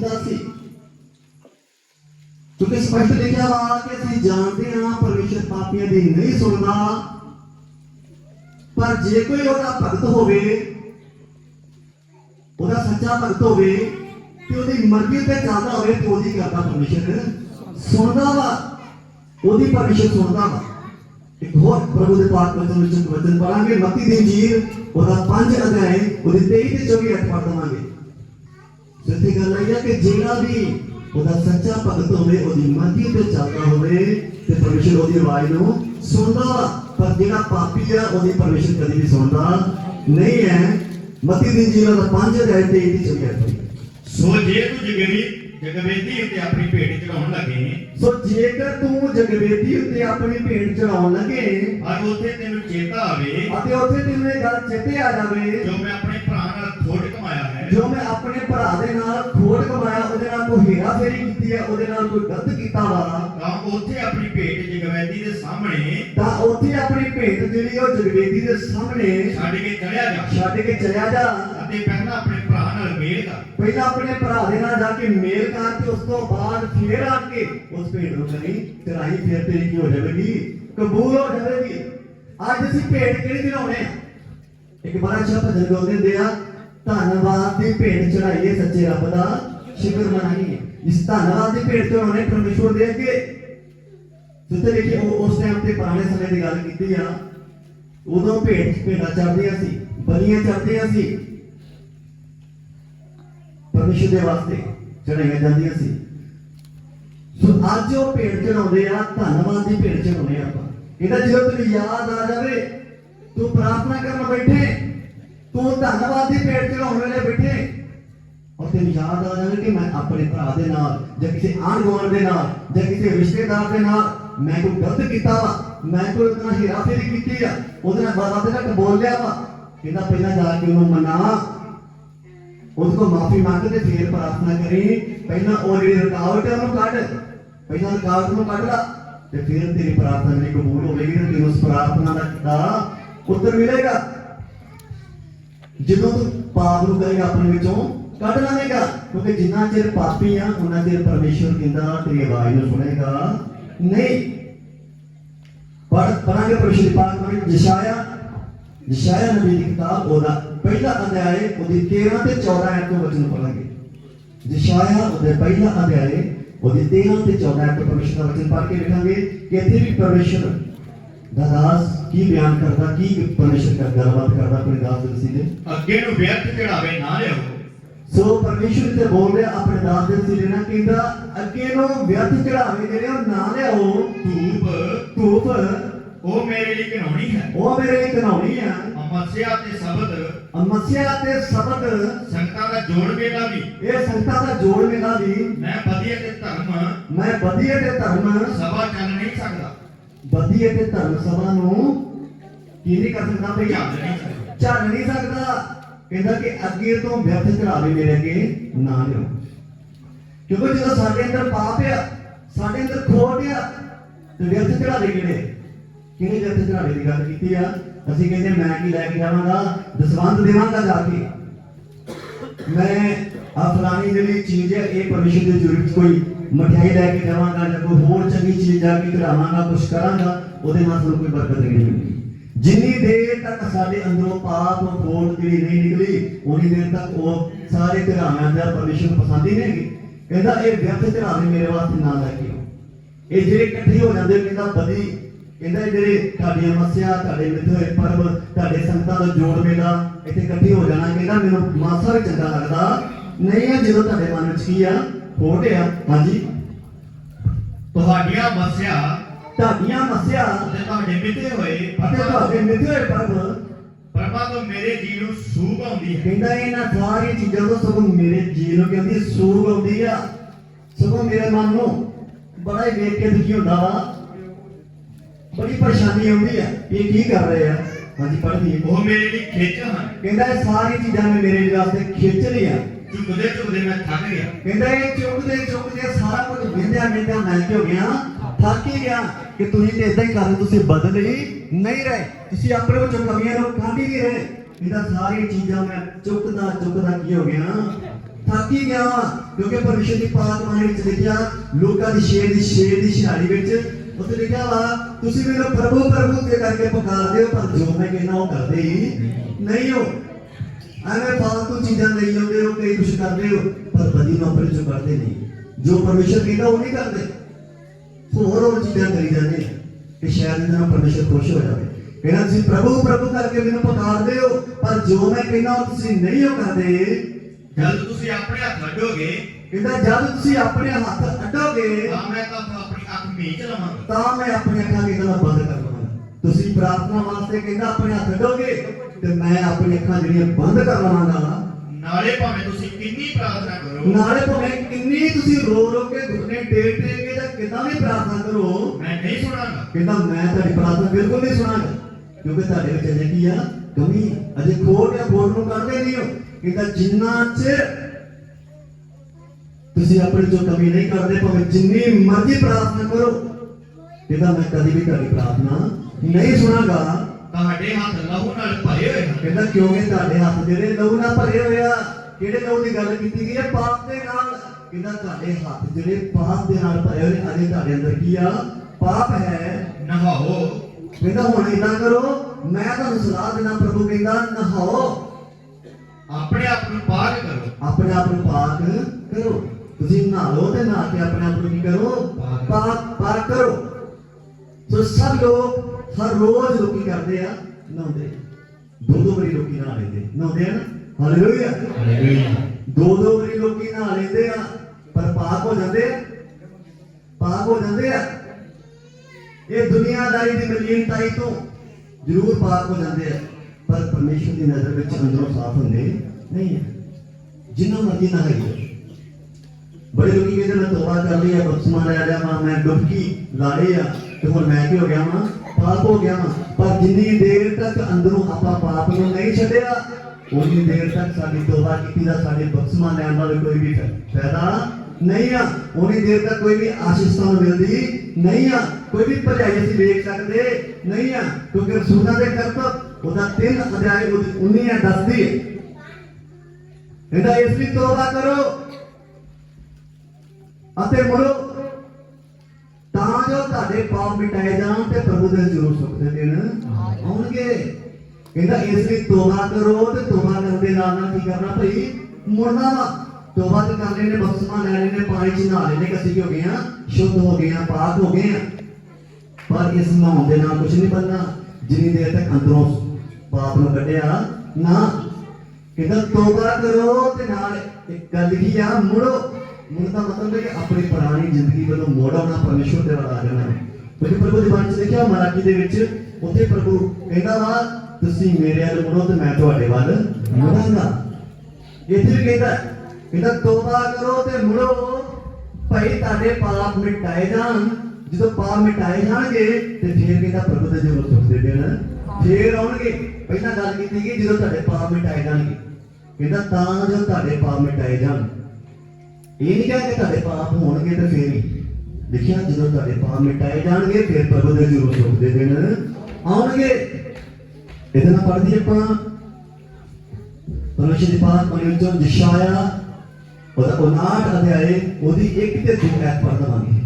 ਸੁਣਦਾ ਸੀ। ਕਿਉਂਕਿ ਸਪਸ਼ਟ ਲਿਖਿਆ ਵਾ ਕਿ ਅਸੀਂ ਜਾਣਦੇ ਹਾਂ ਪਰਮੇਸ਼ਰ ਪਾਪੀਆਂ ਦੀ ਨਹੀਂ ਸੁਣਦਾ। ਪਰ ਜੇ ਕੋਈ ਉਹਦਾ ਭਗਤ ਹੋਵੇ, ਉਹਦਾ ਸੱਚਾ ਭਗਤ ਹੋਵੇ ਤੇ ਉਹਦੀ ਮਰਜ਼ੀ ਤੇ ਚੱਲਦਾ ਹੋਵੇ ਤੇ ਉਹਦੀ ਕਰਦਾ ਪਰਮੇਸ਼ਰ। ਸੁਣਦਾ ਵਾ, ਉਹਦੀ ਪਰਮੇਸ਼ਰ ਸੁਣਦਾ ਵਾ। ਇੱਕ ਹੋਰ ਪ੍ਰਭੂ ਦੇ ਪਾਕ ਵਚਨ ਵਿੱਚ ਵਚਨ ਪੜਾਂਗੇ ਮਤੀ ਦੀ ਇੰਜੀਲ ਉਹਦਾ 5 ਅਧਿਆਇ ਉਹਦੇ 23 ਤੇ 24 ਅੱਠ ਪੜ੍ਹ ਸਿੱਧੀ ਗੱਲ ਇਹ ਹੈ ਕਿ ਜਿਹੜਾ ਵੀ ਉਹਦਾ ਸੱਚਾ ਭਗਤ ਹੋਵੇ ਉਹਦੀ ਮਰਜ਼ੀ ਤੇ ਚੱਲਦਾ ਹੋਵੇ ਤੇ ਪਰਮੇਸ਼ਰ ਉਹਦੀ ਆਵਾਜ਼ ਨੂੰ ਸੁਣਦਾ। ਪਰ ਜਿਹੜਾ ਪਾਪੀ ਆ ਉਹਦੀ ਪਰਮੇਸ਼ਰ ਕਦੀ ਵੀ ਸੁਣਦਾ। ਨਹੀਂ ਹੈ। ਮਤੀ ਦੀ ਇੰਜੀਲ ਦਾ 5 ਅਧਿਆਇ 23 ਤੇ 24 ਅੱਠ ਸੋ ਜੇ ਤੂੰ ਜਗਵੀ ਜਗਵੇਦੀ ਉੱਤੇ ਆਪਣੀ ਭੇਟ ਚੜਾਉਣ ਲੱਗੇ ਸੋ ਜੇਕਰ ਤੂੰ ਜਗਵੇਦੀ ਉੱਤੇ ਆਪਣੀ ਭੇਡ ਚੜਾਉਣ ਲੱਗੇ ਔਰ ਉੱਥੇ ਤੈਨੂੰ ਚੇਤਾ ਆਵੇ ਅਤੇ ਉੱਥੇ ਤੈਨੂੰ ਇਹ ਗੱਲ ਚੇਤੇ ਆ ਜਾਵੇ ਜੋ ਮੈਂ ਆਪਣੇ ਜੋ ਮੈਂ ਆਪਣੇ ਭਰਾ ਦੇ ਨਾਲ ਖੋਟ ਕਮਾਇਆ ਉਹਦੇ ਨਾਲ ਕੋਈ ਹੀਰਾ ਫੇਰੀ ਕੀਤੀ ਹੈ ਉਹਦੇ ਨਾਲ ਕੋਈ ਗਲਤ ਕੀਤਾ ਵਾ ਤਾਂ ਉੱਥੇ ਆਪਣੀ ਭੇਟ ਜਗਵੇਦੀ ਦੇ ਸਾਹਮਣੇ ਤਾਂ ਉੱਥੇ ਆਪਣੀ ਭੇਟ ਜਿਹੜੀ ਉਹ ਜਗਵੇਦੀ ਦੇ ਸਾਹਮਣੇ ਛੱਡ ਕੇ ਚੜਿਆ ਜਾ। ਛੱਡ ਕੇ ਚਲਿਆ ਜਾ। ਅਤੇ ਪਹਿਲਾਂ ਆਪਣੇ ਭਰਾ ਨਾਲ ਮੇਲ ਕਰ। ਪਹਿਲਾਂ ਆਪਣੇ ਭਰਾ ਦੇ ਨਾਲ ਜਾ ਕੇ ਮੇਲ ਕਰ ਤੇ ਉਸ ਤੋਂ ਬਾਅਦ ਫੇਰ ਆ ਕੇ ਉਸ ਭੇਡ ਨੂੰ ਕਰੀ ਚਰਾਈ ਫੇਰ ਤੇਰੀ ਕੀ ਹੋ ਜਾਵੇਗੀ? ਕਬੂਲ ਹੋ ਜਾਵੇਗੀ? ਅੱਜ ਅਸੀਂ ਭੇਡ ਕਿਹੜੀ ਚੜਾਉਣੇ ਆ? ਇੱਕ ਬੜਾ ਅੱਛਾ ਭਜਨ ਗਾਉਂਦੇ ਹੁੰਦੇ ਆ ਧੰਨਵਾਦ ਦੀ ਭੇਟ ਚੜਾਈਏ ਸੱਚੇ ਰੱਬ ਦਾ। ਸ਼ੁਕਰ ਮਨਾਈਏ ਇਸ ਧੰਨਵਾਦ ਦੀ ਭੇਡ ਚੜਾਉਣੇ ਪਰਮੇਸ਼ਵਰ ਦੇ ਅੱਗੇ ਜਿੱਥੇ ਦੇਖੀ ਉਹ ਉਸ ਟਾਈਮ ਤੇ ਪੁਰਾਣੇ ਸਮੇਂ ਦੀ ਗੱਲ ਕੀਤੀ ਆ, ਉਦੋਂ ਭੇਡ ਭੇਡਾਂ ਚੜਦੀਆਂ ਸੀ, ਬਲੀਆਂ ਚੜਦੀਆਂ ਸੀ। ਪਰਮੇਸ਼ਰ ਦੇ ਵਾਸਤੇ ਚੜਾਈਆਂ ਜਾਂਦੀਆਂ ਸੀ। ਸੋ ਅੱਜ ਉਹ ਭੇਟ ਚੜਾਉਂਦੇ ਆ, ਧੰਨਵਾਦ ਦੀ ਭੇਟ ਚੜਾਉਂਦੇ ਆ ਆਪਾਂ। ਇਹਦਾ ਜਦੋਂ ਤੈਨੂੰ ਯਾਦ ਆ ਜਾਵੇ, ਤੂੰ ਪ੍ਰਾਰਥਨਾ ਕਰਨ ਬੈਠੇ। ਤੂੰ ਧੰਨਵਾਦ ਦੀ ਭੇਡ ਚੜਾਉਣ ਵੇਲੇ ਬੈਠੇ। ਔਰ ਤੈਨੂੰ ਯਾਦ ਆ ਜਾਵੇ ਕਿ ਮੈਂ ਆਪਣੇ ਭਰਾ ਦੇ ਨਾਲ, ਜਾਂ ਕਿਸੇ ਆਂਢ ਗੁਆਂਢ ਦੇ ਨਾਲ, ਜਾਂ ਕਿਸੇ ਰਿਸ਼ਤੇਦਾਰ ਦੇ ਨਾਲ ਮੈਂ ਕੋਈ ਗਲਤ ਕੀਤਾ ਵਾ। ਮੈਂ ਕੋਈ ਉਹਦੇ ਨਾਲ ਹੀਰਾ ਕੀਤੀ ਆ। ਉਹਦੇ ਨਾਲ ਬਾਬਾ ਦੇ ਨਾਲ ਬੋਲਿਆ ਵਾ। ਕਹਿੰਦਾ ਪਹਿਲਾਂ ਜਾ ਕੇ ਉਹਨੂੰ ਮਨਾ। ਉਸ ਕੋ ਮਾਫੀ ਮੰਗ ਤੇ ਫੇਰ ਪ੍ਰਾਰਥਨਾ ਕਰੀ। ਪਹਿਲਾਂ ਉਹ ਜਿਹੜੀ ਰੁਕਾਵਟ ਹੈ ਉਹਨੂੰ ਕੱਢ। ਪਹਿਲਾਂ ਰੁਕਾਵਟ ਨੂੰ ਕੱਢ ਲਾ ਤੇ ਫਿਰ ਤੇਰੀ ਪ੍ਰਾਰਥਨਾ ਜਿਹੜੀ ਕਬੂਲ ਹੋਵੇਗੀ ਤੇ ਤੈਨੂੰ ਉਸ ਪ੍ਰਾਰਥਨਾ ਦਾ ਦਾ ਉੱਤਰ ਮਿਲੇਗਾ। ਜਦੋਂ ਤੂੰ ਪਾਪ ਨੂੰ ਕਰੇਗਾ ਆਪਣੇ ਵਿੱਚੋਂ ਕੱਢ ਲਾਵੇਂਗਾ ਕਿਉਂਕਿ ਜਿੰਨਾ ਚਿਰ ਪਾਪੀ ਆ ਉਹਨਾਂ ਚਿਰ ਪਰਮੇਸ਼ਵਰ ਕਹਿੰਦਾ ਤੇਰੀ ਆਵਾਜ਼ ਨੂੰ ਸੁਣੇਗਾ ਨਹੀਂ ਪੜ ਪੜਾਂਗੇ ਪਰਮੇਸ਼ਵਰ ਦੀ ਪਾਕ ਵਿੱਚ ਜਿਸ਼ਾਇਆ ਜਿਸ਼ਾਇਆ ਨਬੀ ਦੀ ਕਿਤਾਬ ਉਹਦਾ ਪਹਿਲਾ ਅਧਿਆਇ ਉਹਦੀ 13 ਤੇ 14 ਐਤ ਤੋਂ ਵਚਨ ਪੜਾਂਗੇ ਜਿਸ਼ਾਇਆ ਉਹਦੇ ਪਹਿਲਾ ਅਧਿਆਇ ਉਹਦੀ 13 ਤੇ 14 ਐਤ ਤੋਂ ਪਰਮੇਸ਼ਵਰ ਦਾ ਵਚਨ ਪੜ੍ਹ ਕੇ ਵੇਖਾਂਗੇ ਕਿ ਇੱਥੇ ਵੀ ਪਰਮੇਸ਼ਵਰ ਦਾ ਦਾਸ ਕੀ ਬਿਆਨ ਕਰਦਾ ਕੀ ਪਰਮੇਸ਼ਵਰ ਕਰ ਗੱਲਬਾਤ ਕਰਦਾ ਆਪਣੇ ਦਾਸ ਦੇ ਸੀਲੇ ਅੱਗੇ ਨੂੰ ਵਿਅਰਥ ਚੜਾਵੇ ਨਾ ਲਿਓ ਸੋ ਪਰਮੇਸ਼ਵਰ ਤੇ ਬੋਲ ਰਿਹਾ ਆਪਣੇ ਦਾਸ ਦੇ ਸੀਲੇ ਨਾਲ ਕਹਿੰਦਾ ਅੱਗੇ ਨੂੰ ਵਿਅਰਥ ਚੜਾਵੇ ਜਿਹੜੇ ਉਹ ਨਾ ਲਿਆਓ। ਧੂਪ ਧੂਪ। ਉਹ ਮੇਰੇ ਲਈ ਘਿਨਾਉਣੀ ਹੈ। ਉਹ ਮੇਰੇ ਲਈ ਕਨਾਉਣੀ ਆ ਅਮਰਸਿਆ ਤੇ ਸ਼ਬਦ। ਅਮਸਿਆ ਤੇ ਸ਼ਬਦ। ਸੰਗਤਾਂ ਦਾ ਜੋੜ ਮੇਲਾ ਵੀ। ਇਹ ਸੰਗਤਾਂ ਦਾ ਜੋੜ ਮੇਲਾ ਵੀ। ਮੈਂ ਵਧੀਆ ਤੇ ਧਰਮ। ਮੈਂ ਵਧੀਆ ਤੇ ਧਰਮ। ਸਭਾ ਚੱਲ ਨਹੀਂ ਸਕਦਾ। ਵਧੀਆ ਤੇ ਧਰਮ ਸਭਾ ਨੂੰ ਕੀ ਨਹੀਂ ਕਰ ਸਕਦਾ ਭਈ ਚੱਲ ਨਹੀਂ ਸਕਦਾ। ਕਹਿੰਦਾ ਕਿ ਅੱਗੇ ਤੋਂ ਵਿਅਰਥ ਚੜਾਵੇ ਮੇਰੇ ਅੱਗੇ ਨਾ ਲਿਓ ਕਿਉਂਕਿ ਜਦੋਂ ਸਾਡੇ ਅੰਦਰ ਪਾਪ ਆ, ਸਾਡੇ ਅੰਦਰ ਖੋਟ ਆ, ਤੇ ਵਿਅਰਥ ਚੜਾਵੇ ਕਿਹੜੇ? ਕਿਹੜੇ ਵਿਅਰਥ ਚੜਾਵੇ ਦੀ ਗੱਲ ਕੀਤੀ ਆ? ਅਸੀਂ ਕਹਿੰਦੇ, ਮੈਂ ਕੀ ਲੈ ਕੇ ਜਾਵਾਂਗਾ ਦਸਵੰਦ ਦੇਵਾਂਗਾ ਜਾ ਕੇ। ਮੈਂ ਆ ਫਲਾਣੀ ਜਿਹੜੀ ਚੀਜ਼ ਹੈ ਇਹ ਪਰਮਿਸ਼ਨ ਦੇ ਜੁਰਮ ਕੋਈ ਮਠਿਆਈ ਲੈ ਕੇ ਜਾਵਾਂਗਾ ਜਾਂ ਕੋਈ ਹੋਰ ਚੰਗੀ ਚੀਜ਼ ਜਾ ਕੇ ਚੜਾਵਾਂਗਾ ਕੁਛ ਕਰਾਂਗਾ, ਉਹਦੇ ਨਾਲ ਸਾਨੂੰ ਕੋਈ ਬਰਕਤ ਨਹੀਂ ਮਿਲੇਗੀ ਜਿੰਨੀ ਦੇਰ ਤੱਕ ਸਾਡੇ ਅੰਦਰੋਂ ਪਾਪ ਖੋਟ ਜਿਹੜੀ ਨਹੀਂ ਨਿਕਲੀ ਉਨੀ ਦੇਰ ਤੱਕ ਉਹ ਸਾਰੇ ਧਿਰਾਵਾਂ ਦਾ ਪਰਮੇਸ਼ਰ ਪਸੰਦ ਹੀ ਨਹੀਂ ਕਹਿੰਦਾ, ਇਹ ਵਿਅਰਥ ਧਿਰਾਵੇ ਮੇਰੇ ਵਾਸਤੇ ਨਾ ਲੈ ਕੇ ਆਓ। ਇਹ ਜਿਹੜੇ ਇਕੱਠੇ ਹੋ ਜਾਂਦੇ ਕਹਿੰਦਾ ਬਦੀ ਕਹਿੰਦਾ ਜਿਹੜੇ ਤੁਹਾਡੀਆਂ ਮੱਸਿਆ, ਤੁਹਾਡੇ ਮਿੱਥੇ ਹੋਏ ਪਰਬ, ਤੁਹਾਡੇ ਸੰਗਤਾਂ ਦਾ ਜੋੜ ਮੇਲਾ, ਇੱਥੇ ਇਕੱਠੇ ਹੋ ਜਾਣਾ, ਕਹਿੰਦਾ, ਮੈਨੂੰ ਮਾਸਾ ਵੀ ਚੰਗਾ ਲੱਗਦਾ। ਨਹੀਂ ਆ ਜਦੋਂ ਤੁਹਾਡੇ ਮਨ ਵਿੱਚ ਕੀ ਆ ਖੋਟ ਆ। ਹਾਂਜੀ। ਤੁਹਾਡੀਆਂ ਮੱਸਿਆ ਤੁਹਾਡੀਆਂ ਮੱਸਿਆ। ਤੇ ਤੁਹਾਡੇ ਮਿੱਥੇ ਹੋਏ ਅਤੇ ਤੁਹਾਡੇ ਮਿੱਥੇ ਹੋਏ ਪ੍ਰਭਾ। ਤੋਂ ਮੇਰੇ ਜੀਵ ਨੂੰ ਸੂਗ ਆਉਂਦੀ ਹੈ। ਕਹਿੰਦਾ ਇਹਨਾਂ ਸਾਰੀਆਂ ਚੀਜ਼ਾਂ ਤੋਂ ਸਗੋਂ ਮੇਰੇ ਜੀ ਨੂੰ ਕਹਿੰਦੀ ਸੂਗ ਆਉਂਦੀ ਆ। ਸਗੋਂ ਮੇਰੇ ਮਨ ਨੂੰ ਬੜਾ ਹੀ ਵੇਖ ਕੇ ਦੁਖੀ ਹੁੰਦਾ ਵਾ। ਬੜੀ ਪਰੇਸ਼ਾਨੀ ਆਉਂਦੀ ਆ ਇਹ ਕੀ ਕਰ ਰਹੇ ਆ। ਹਾਂਜੀ ਪੜ੍ਹਦੀ ਉਹ ਮੇਰੇ ਲਈ ਖਿੱਚ ਹਨ। ਕਹਿੰਦਾ ਇਹ ਸਾਰੀ ਚੀਜ਼ਾਂ ਮੇਰੇ ਵਾਸਤੇ ਖਿੱਚ ਲਈਆਂ। ਚੁੱਕਦੇ ਚੁੱਕਦੇ ਮੈਂ ਥੱਕ ਗਿਆ। ਕਹਿੰਦਾ ਇਹ ਚੁੱਕਦੇ ਚੁੱਕਦੇ ਸਾਰਾ ਕੁਝ ਵਿੰਦਿਆ ਵਿੰਦਿਆ ਮੈਂ ਕੀ ਗਿਆ। ਥੱਕ ਹੀ ਗਿਆ ਕਿ ਤੁਸੀਂ ਤੇ ਇਦਾਂ ਹੀ ਕਰਦੇ ਤੁਸੀਂ ਬਦਲ ਹੀ ਨਹੀਂ ਰਹੇ। ਤੁਸੀਂ ਆਪਣੇ ਵਿੱਚੋਂ ਕਮੀਆਂ ਨੂੰ ਕੱਢ ਹੀ ਨਹੀਂ ਰਹੇ। ਇਹਦਾ ਸਾਰੀਆਂ ਚੀਜ਼ਾਂ ਮੈਂ ਚੁੱਕਦਾ ਚੁੱਕਦਾ ਕੀ ਹੋ ਗਿਆ? ਥੱਕ ਹੀ ਗਿਆ ਕਿਉਂਕਿ ਪਰਮੇਸ਼ਰ ਦੀ ਪਾਕ ਬਾਣੀ ਵਿੱਚ ਲਿਖਿਆ, ਲੋਕਾਂ ਦੀ ਸ਼ੇਰ ਦੀ ਸ਼ੇਰ ਦੀ ਛਾੜੀ ਵਿੱਚ। ਉੱਥੇ ਲਿਖਿਆ ਵਾ, ਤੁਸੀਂ ਮੈਨੂੰ ਪ੍ਰਭੂ ਪ੍ਰਭੂ ਤੇ ਕਰਕੇ ਪੁਕਾਰਦੇ ਹੋ ਪਰ ਜੋ ਮੈਂ ਕਹਿੰਦਾ ਉਹ ਕਰਦੇ ਹੀ ਨਹੀਂ ਹੋ। ਐਵੇਂ ਫਾਲਤੂ ਚੀਜ਼ਾਂ ਲਈ ਜਾਂਦੇ ਹੋ ਕਈ ਕੁਛ ਕਰਦੇ ਹੋ ਪਰ ਬਦੀ ਨੂੰ ਆਪਣੇ ਚੋਂ ਕਰਦੇ ਨਹੀਂ। ਜੋ ਪਰਮੇਸ਼ਰ ਕਹਿੰਦਾ ਉਹ ਨਹੀਂ ਕਰਦੇ। ਹੋਰ ਹੋਰ ਚੀਜ਼ਾਂ ਕਰੀ ਜਾਂਦੇ ਕਿ ਸ਼ਾਇਦ ਇਹਨਾਂ ਪਰਮੇਸ਼ਰ ਖੁਸ਼ ਹੋ ਜਾਵੇ। ਕਹਿੰਦਾ ਤੁਸੀਂ ਪ੍ਰਭੂ ਪ੍ਰਭੂ ਕਰਕੇ ਮੈਨੂੰ ਪੁਕਾਰਦੇ ਹੋ ਪਰ ਜੋ ਮੈਂ ਕਹਿੰਦਾ ਉਹ ਤੁਸੀਂ ਨਹੀਂ ਹੋ ਕਰਦੇ। ਜਦ ਤੁਸੀਂ ਆਪਣੇ ਹੱਥ ਲੱਡੋਗੇ ਕਹਿੰਦਾ ਜਦ ਤੁਸੀਂ ਆਪਣੇ ਹੱਥ ਅੱਡੋਗੇ ਤਾਂ ਮੈਂ ਤਾਂ ਆਪਣੀ ਅੱਖ ਮੀਚ ਲਵਾਂਗਾ। ਤਾਂ ਮੈਂ ਆਪਣੀਆਂ ਅੱਖਾਂ ਕਿਦਾਂ ਬੰਦ ਕਰ ਲਵਾਂਗਾ। ਤੁਸੀਂ ਪ੍ਰਾਰਥਨਾ ਵਾਸਤੇ ਕਹਿੰਦਾ ਆਪਣੇ ਹੱਥ ਅੱਡੋਗੇ ਤੇ ਮੈਂ ਆਪਣੀ ਅੱਖਾਂ ਜਿਹੜੀਆਂ ਬੰਦ ਕਰ ਲਵਾਂਗਾ। ਨਾਲੇ ਭਾਵੇਂ ਤੁਸੀਂ ਕਿੰਨੀ ਪ੍ਰਾਰਥਨਾ ਕਰੋ। ਨਾਲੇ ਭਾਵੇਂ ਕਿੰਨੀ ਤੁਸੀਂ ਰੋ ਰੋ ਕੇ ਘੁਟਨੇ ਟੇਕ ਟੇਕ ਕੇ ਜਾਂ ਕਿਦਾਂ ਵੀ ਪ੍ਰਾਰਥਨਾ ਕਰੋ ਮੈਂ ਨਹੀਂ ਸੁਣਾਂਗਾ। ਕਹਿੰਦਾ ਮੈਂ ਤੁਹਾਡੀ ਪ੍ਰਾਰਥਨਾ ਬਿਲਕੁਲ ਨਹੀਂ ਸੁਣਾਂਗਾ। ਕਿਉਂਕਿ ਤੁਹਾਡੇ ਵਿੱਚ ਅਜੇ ਕੀ ਆ? ਕਮੀ ਅਜੇ ਖੋਟ ਜਾਂ ਖੋਟ ਨੂੰ ਕੱਢਦੇ ਨਹੀਂ ਹੋ। ਕਹਿੰਦਾ ਜਿੰਨਾ ਚਿਰ ਤੁਸੀਂ ਆਪਣੇ ਚੋਂ ਕਮੀ ਨਹੀਂ ਕਰਦੇ ਭਾਵੇਂ ਜਿੰਨੀ ਮਰਜ਼ੀ ਪ੍ਰਾਰਥਨਾ ਕਰੋ ਕਹਿੰਦਾ ਮੈਂ ਕਦੀ ਵੀ ਤੁਹਾਡੀ ਪ੍ਰਾਰਥਨਾ ਨਹੀਂ ਸੁਣਾਂਗਾ। ਤੁਹਾਡੇ ਹੱਥ ਲਹੂ ਨਾਲ ਭਰੇ ਹੋਏ ਹਨ। ਕਹਿੰਦਾ ਕਿਉਂਕਿ ਤੁਹਾਡੇ ਹੱਥ ਜਿਹੜੇ ਲਹੂ ਨਾਲ ਭਰੇ ਹੋਏ ਆ? ਕਿਹੜੇ ਲਹੂ ਦੀ ਗੱਲ ਕੀਤੀ ਗਈ ਹੈ? ਪਾਪ ਦੇ ਨਾਲ। ਕਹਿੰਦਾ ਤੁਹਾਡੇ ਹੱਥ ਜਿਹੜੇ ਪਾਪ ਦੇ ਨਾਲ ਭਰੇ ਹੋਏ ਨੇ ਅਜੇ ਤੁਹਾਡੇ ਅੰਦਰ ਕੀ ਆ? ਪਾਪ ਹੈ। ਨਹਾਓ। ਕਹਿੰਦਾ ਹੁਣ ਇਦਾਂ ਕਰੋ। ਮੈਂ ਤੁਹਾਨੂੰ ਸਲਾਹ ਦੇਣਾ ਪ੍ਰਭੂ ਕਹਿੰਦਾ ਨਹਾਓ। ਆਪਣੇ ਆਪ ਨੂੰ ਪਾਕ ਕਰੋ। ਆਪਣੇ ਆਪ ਨੂੰ ਪਾਕ ਕਰੋ। ਤੁਸੀਂ ਨਹਾ ਲਓ ਤੇ ਨਹਾ ਕੇ ਆਪਣੇ ਆਪ ਨੂੰ ਕੀ ਕਰੋ। ਪਾਕ ਪਾਕ ਕਰੋ। ਸੋ ਸਭ ਲੋਕ ਹਰ ਰੋਜ਼ ਲੋਕੀ ਕਰਦੇ ਆ ਨਹਾਉਂਦੇ। ਦੋ ਦੋ ਵਾਰੀ ਲੋਕੀ ਨਹਾ ਲੈਂਦੇ। ਨਹਾਉਂਦੇ ਆ ਨਾ? ਹਾਲੇਲੂਇਆ ਹਾਲੇਲੂਇਆ ਦੋ ਦੋ ਵਾਰੀ ਲੋਕੀ ਨਹਾ ਲੈਂਦੇ ਆ ਪਰ ਪਾਕ ਹੋ ਜਾਂਦੇ ਆ। ਪਾਕ ਹੋ ਜਾਂਦੇ ਆ। ਇਹ ਦੁਨੀਆਦਾਰੀ ਦੀ ਮਲੀਨਤਾਈ ਤੋਂ ਜ਼ਰੂਰ ਪਾਕ ਹੋ ਜਾਂਦੇ ਆ। ਪਰ ਪਰਮੇਸ਼ਰ ਦੀ ਨਜ਼ਰ ਵਿੱਚ ਅੰਦਰੋਂ ਸਾਫ਼ ਹੁੰਦੇ ਨਹੀਂ ਆ। ਜਿੰਨਾ ਮਰਜ਼ੀ ਨਾ ਹੈ ਬੜੇ ਲੋਕੀ ਕਹਿੰਦੇ ਮੈਂ ਤੋਬਾ ਕਰ ਲਈ ਆ ਬਖਸ਼ਮਾ ਲੈ ਵਾਂ ਮੈਂ ਡੁਬਕੀ ਲਾੜੇ ਆ। ਤੇ ਹੁਣ ਮੈਂ ਕੀ ਹੋ ਗਿਆ ਵਾਂ ਪਾਪ ਹੋ ਗਿਆ ਵਾਂ ਪਰ ਜਿੰਨੀ ਦੇਰ ਤੱਕ ਅੰਦਰੋਂ ਆਪਾਂ ਪਾਪ ਨੂੰ ਨਹੀਂ ਛੱਡਿਆ ਉਨੀ ਦੇਰ ਤੱਕ ਸਾਡੀ ਤੋਬਾ ਕੀਤੀ ਦਾ ਸਾਡੇ ਬਖਸ਼ਮਾ ਲੈਣ ਦਾ ਵੀ ਕੋਈ ਵੀ ਫਾਇਦਾ ਨਹੀਂ ਆ ਉਨੀ ਦੇਰ ਤੱਕ ਕੋਈ ਵੀ ਆਸ਼ੀਸ਼ ਸਾਨੂੰ ਮਿਲਦੀ ਨਹੀਂ ਆ ਕੋਈ ਵੀ ਭਜਾਈ ਅਸੀਂ ਵੇਖ ਸਕਦੇ ਨਹੀਂ ਆ ਕਿਉਂਕਿ ਰਸੂਲਾਂ ਦੇ ਕਰਤਬ ਉਹਦਾ ਤਿੰਨ ਅਧਿਆਇ ਉਹਦੀ 19 ਆ ਦੱਸਦੀ ਹੈ ਇਹਦਾ ਇਸ ਲਈ ਤੋਬਾ ਕਰੋ ਅਤੇ ਮੁੜੋ ਤਾਂ ਜੋ ਤੁਹਾਡੇ ਪਾਪ ਮਿਟਾਏ ਜਾਣ ਤੇ ਪ੍ਰਭੂ ਦੇ ਜ਼ਰੂਰ ਸੁੱਖ ਦੇ ਦਿਨ ਆਉਣਗੇ। ਕਹਿੰਦਾ, ਇਸ ਲਈ ਤੋਬਾ ਕਰੋ ਤੇ ਤੋਬਾ ਕਰਨ ਦੇ ਨਾਲ ਨਾਲ ਕੀ ਕਰਨਾ ਭਈ? ਮੁੜਨਾ ਵਾ। ਤੋਬਾ ਤੇ ਕਰ ਲੈਣੇ ਬਖਸ਼ਮਾ ਲੈ ਲੈਣੇ, ਪਾਣੀ ਚ ਨਹਾ ਲੈਣੇ, ਕਸੀ ਹੋ ਗਏ ਆ, ਸ਼ੁੱਧ ਹੋ ਗਏ ਆ ਪਾਕ ਹੋ ਗਏ ਆ। ਪਰ ਇਸ ਨਹਾਉਣ ਦੇ ਨਾਲ ਕੁਝ ਨਹੀਂ ਬਣਨਾ। ਜਿੰਨੀ ਦੇਰ ਤੱਕ ਅੰਦਰੋਂ ਪਾਪ ਨੂੰ ਕੱਢਿਆ ਨਾ। ਕਹਿੰਦਾ, ਤੋਬਾ ਕਰੋ ਤੇ ਨਾਲ ਇੱਕ ਗੱਲ ਕੀ ਆ, ਮੁੜੋ। ਮੁੜ ਦਾ ਮਤਲਬ ਹੈ ਕਿ ਆਪਣੀ ਪੁਰਾਣੀ ਜ਼ਿੰਦਗੀ ਵੱਲੋਂ ਮੋੜ ਆਉਣਾ ਪਰਮੇਸ਼ਵਰ ਦੇ ਵੱਲ ਆ ਜਾਣਾ ਕਿਉਂਕਿ ਪ੍ਰਭੂ ਦੀ ਬਾਣੀ ਚ ਲਿਖਿਆ ਮਲਾਕੀ ਦੇ ਵਿੱਚ ਉੱਥੇ ਪ੍ਰਭੂ ਕਹਿੰਦਾ ਵਾ, ਤੁਸੀਂ ਮੇਰੇ ਵੱਲ ਮੁੜੋ ਤੇ ਮੈਂ ਤੁਹਾਡੇ ਵੱਲ ਮੁੜਾਂਗਾ ਇੱਥੇ ਵੀ ਕਹਿੰਦਾ ਕਹਿੰਦਾ, ਤੋਬਾ ਕਰੋ ਤੇ ਮੁੜੋ। ਭਾਈ, ਤੁਹਾਡੇ ਪਾਪ ਮਿਟਾਏ ਜਾਣ। ਜਦੋਂ ਪਾਪ ਮਿਟਾਏ ਜਾਣਗੇ ਤੇ ਫਿਰ ਕਹਿੰਦਾ ਪ੍ਰਭੂ ਦੇ ਜਦੋਂ ਸੁਖ ਦੇ ਦੇਣ ਫੇਰ ਆਉਣਗੇ। ਪਹਿਲਾਂ ਗੱਲ ਕੀਤੀ ਕਿ ਜਦੋਂ ਤੁਹਾਡੇ ਪਾਪ ਮਿਟਾਏ ਜਾਣਗੇ, ਕਹਿੰਦਾ, ਤਾਂ ਜੋ ਤੁਹਾਡੇ ਪਾਪ ਮਿਟਾਏ ਜਾਣ। ਇਹ ਨਹੀਂ ਕਿਹਾ ਕਿ ਤੁਹਾਡੇ ਪਾਪ ਹੋਣਗੇ ਤੇ ਫੇਰ ਹੀ। ਦੇਖਿਆ, ਜਦੋਂ ਤੁਹਾਡੇ ਪਾਪ ਮਿਟਾਏ ਜਾਣਗੇ, ਫਿਰ ਪ੍ਰਭੂ ਦੇ ਜਦੋਂ ਸੁਖ ਦੇ ਦਿਨ ਆਉਣਗੇ। ਇਹਦੇ ਨਾਲ ਪੜ੍ਹਦੀ ਆਪਾਂ। ਪਰਮੇਸ਼ਰ ਦੀ ਬਾਤ ਬਾਣੀ ਵਿੱਚੋਂ ਦਿਸ਼ਾਇਆ ਉਹਦਾ 59 ਅਧਿਆਏ, ਉਹਦੀ 1 ਤੇ 2 ਐਤ ਪੜ੍ਹ ਦਵਾਂਗੇ।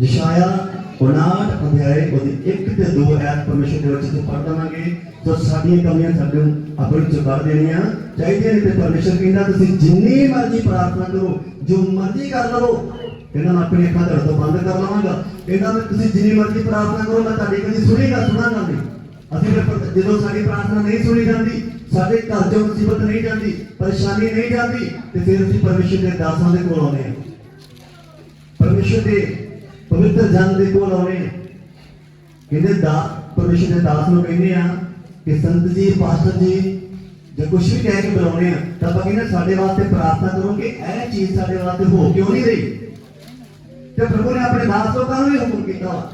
ਦਿਸ਼ਾਇਆ 59 ਅਧਿਆਏ, ਉਹਦੀ 1 ਤੇ 2 ਐਤ ਪਰਮੇਸ਼ਰ ਦੇ ਵਿੱਚ ਤੋਂ ਪੜ੍ਹ ਦਵਾਂਗੇ। ਜੋ ਸਾਡੀਆਂ ਕਮੀਆਂ ਸਾਡੇ ਨੂੰ ਆਪਣੇ ਚ ਕਰ ਦੇਣੀਆਂ ਚਾਹੀਦੀਆਂ ਨੇ ਤੇ ਪਰਮੇਸ਼ਰ ਕਹਿੰਦਾ ਤੁਸੀਂ ਜਿੰਨੀ ਮਰਜ਼ੀ ਪ੍ਰਾਰਥਨਾ ਕਰੋ, ਜੋ ਮਰਜ਼ੀ ਕਰ ਲਵੋ। ਕਹਿੰਦਾ ਮੈਂ ਆਪਣੀ ਅੱਖਾਂ ਤੁਹਾਡੇ ਤੋਂ ਬੰਦ ਕਰ ਲਵਾਂਗਾ। ਕਹਿੰਦਾ ਮੈਂ ਤੁਸੀਂ ਜਿੰਨੀ ਮਰਜ਼ੀ ਪ੍ਰਾਰਥਨਾ ਕਰੋ, ਮੈਂ ਤੁਹਾਡੀ ਕਦੀ ਸੁਣੇਗਾ। ਸੁਣਾਂਗਾ ਨਹੀਂ ਅਸੀਂ ਜਦੋਂ ਸਾਡੀ ਪ੍ਰਾਰਥਨਾ ਨਹੀਂ ਸੁਣੀ ਜਾਂਦੀ, ਸਾਡੇ ਘਰ ਚੋਂ ਮੁਸੀਬਤ ਨਹੀਂ ਜਾਂਦੀ, ਪਰੇਸ਼ਾਨੀ ਨਹੀਂ ਜਾਂਦੀ, ਤੇ ਫਿਰ ਅਸੀਂ ਪਰਮੇਸ਼ਰ ਦੇ ਦਾਸਾਂ ਦੇ ਕੋਲ ਆਉਂਦੇ ਹਾਂ। ਪਰਮੇਸ਼ਰ ਦੇ ਪਵਿੱਤਰ ਜਨ ਦੇ ਕੋਲ ਆਉਂਦੇ ਹਾਂ। ਕਹਿੰਦੇ ਦਾ ਪਰਮੇਸ਼ਰ ਦੇ ਦਾਸ ਨੂੰ ਕਹਿੰਦੇ ਆ ਕਿ ਸੰਤ ਜੀ ਪਾਸਟਰ ਜੀ, ਜੇ ਕੁਝ ਵੀ ਕਹਿ ਕੇ ਬੁਲਾਉਣੇ ਆ, ਤਾਂ ਆਪਾਂ ਕਹਿੰਦੇ ਸਾਡੇ ਵਾਸਤੇ ਪ੍ਰਾਰਥਨਾ ਕਰੋ ਕਿ ਇਹ ਚੀਜ਼ ਸਾਡੇ ਵਾਸਤੇ ਹੋ ਕਿਉਂ ਨਹੀਂ ਰਹੀ? ਤੇ ਪ੍ਰਭੂ ਨੇ ਆਪਣੇ ਦਾਸ ਲੋਕਾਂ ਨੂੰ ਵੀ ਹੁਕਮ ਕੀਤਾ ਵਾ।